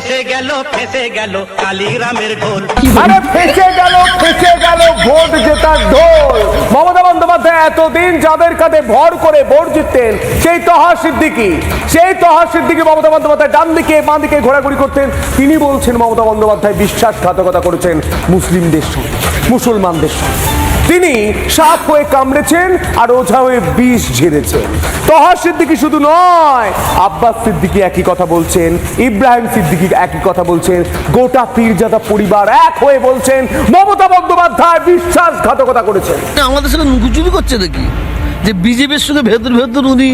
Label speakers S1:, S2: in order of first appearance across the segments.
S1: ফেসে গেল ফেসে গেল ঢোল।
S2: আরে ফেসে গেল ফেসে গেল ভোট জেতার ঢোল। মমতা বন্দ্যোপাধ্যায় এতদিন যাদের কাঁধে ভর করে ভোট জিততেন সেই তহা সিদ্দিকি সেই তহা সিদ্দিকি মমতা বন্দ্যোপাধ্যায় ডান দিকে বাঁ দিকে ঘোরাঘুরি করতেন। তিনি বলছেন মমতা বন্দ্যোপাধ্যায় বিশ্বাসঘাতকতা করেছেন মুসলিমদের সঙ্গে মুসলমানদের সঙ্গে। তিনি সাপ হয়ে কামড়েছেন আর ওঝা হয়ে বিষ ঝেড়েছেন। তহা সিদ্দিকি শুধু নয়, আব্বাস সিদ্দিকি একই কথা বলছেন, ইব্রাহিম সিদ্দিকি একই কথা বলছেন, গোটা পীরজাদা পরিবার এক হয়ে বলছেন, মমতা বন্দ্যোপাধ্যায় বিশ্বাসঘাতকতা করেছেন।
S3: আমাদের সঙ্গে নুকুচুরি করছে নাকি যে বিজেপির সঙ্গে ভেতর ভেতর উনি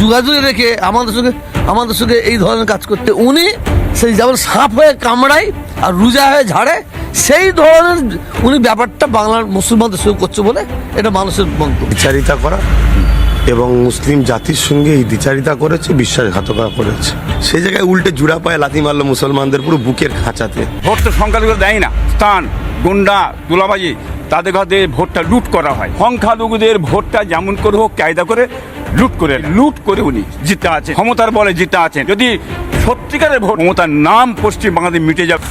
S3: যোগাযোগ রেখে আমাদের সঙ্গে আমাদের সঙ্গে এই ধরনের কাজ করতে, উনি সেই যেমন সাপ হয়ে কামড়ায় আর রুজা হয়ে ঝাড়ে সেই ধরনের উনি ব্যাপারটা বাংলার মুসলমানদের সঙ্গে করছে বলে এটা মানুষের মন্তব্য।
S4: দ্বিচারিতা করা এবং মুসলিম জাতির সঙ্গে এই দ্বিচারিতা করেছে বিশ্বাসঘাতকতা করেছে। সেই জায়গায় উল্টে জুড়া পায়ে লাথি মারলো মুসলমানদের পুরো বুকের খাঁচাতে।
S5: ভোট তো সংখ্যালঘু দেয় না। স্থান গুন্ডা তুলাবাজি তাদের কাছে ভোটটা লুট করা হয়। সংখ্যালঘুদের ভোটটা যেমন করে হোক কায়দা করে লুট করে লুট করে উনি জিতে আছে ক্ষমতার বলে জিতে আছেন। যদি সত্যিকারের ভোট ক্ষমতার নাম পশ্চিম বাংলাদেশ মিটে যাবে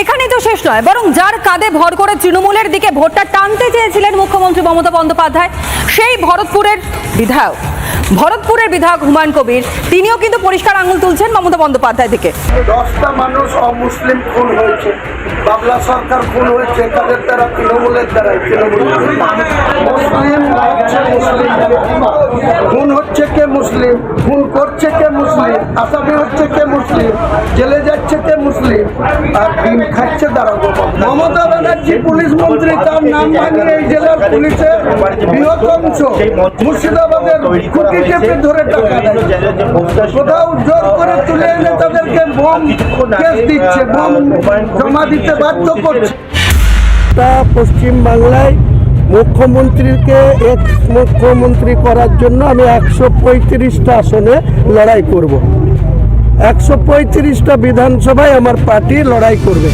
S6: এখানেই তো শেষ নয়, বরং যার কাঁধে ভর করে তৃণমূলের দিকে ভোটটা টানতে চেয়েছিলেন মুখ্যমন্ত্রী মমতা বন্দ্যোপাধ্যায়, সেই ভরতপুরের বিধায়ক। ভরতপুরের বিধায়ক হুমায়ুন কবির, তিনিও কিন্তু পরিষ্কার আঙুল তুলছেন মমতা বন্দ্যোপাধ্যায় থেকে
S7: দশটা মানুষ অমুসলিম খুন হয়েছে, বাবলা সরকার খুন হয়েছে, তাদের দ্বারা তৃণমূলের হচ্ছে মুসলিম। খুন হচ্ছে কে মুসলিম, খুন করছে কে মুসলিম, আসামি হচ্ছে কে মুসলিম জেলে যাচ্ছে কে মুসলিম আর ডিম খাচ্ছে দাঁড়াবো মমতা পুলিশ মন্ত্রী, তার নাম এই জেলার পুলিশের মুর্শিদাবাদের চেপে ধরে টাকা দেয়। কোথাও জোর করে তুলে এনে তাদেরকে কেস দিচ্ছে, বম জমা দিতে বাধ্য করছে।
S8: তা পশ্চিমবাংলায় মুখ্যমন্ত্রীকে এক্স মুখ্যমন্ত্রী করার জন্য আমি একশো পঁয়ত্রিশটা আসনে লড়াই করব। একশো পঁয়ত্রিশটা বিধানসভায় আমার পার্টি লড়াই করবে।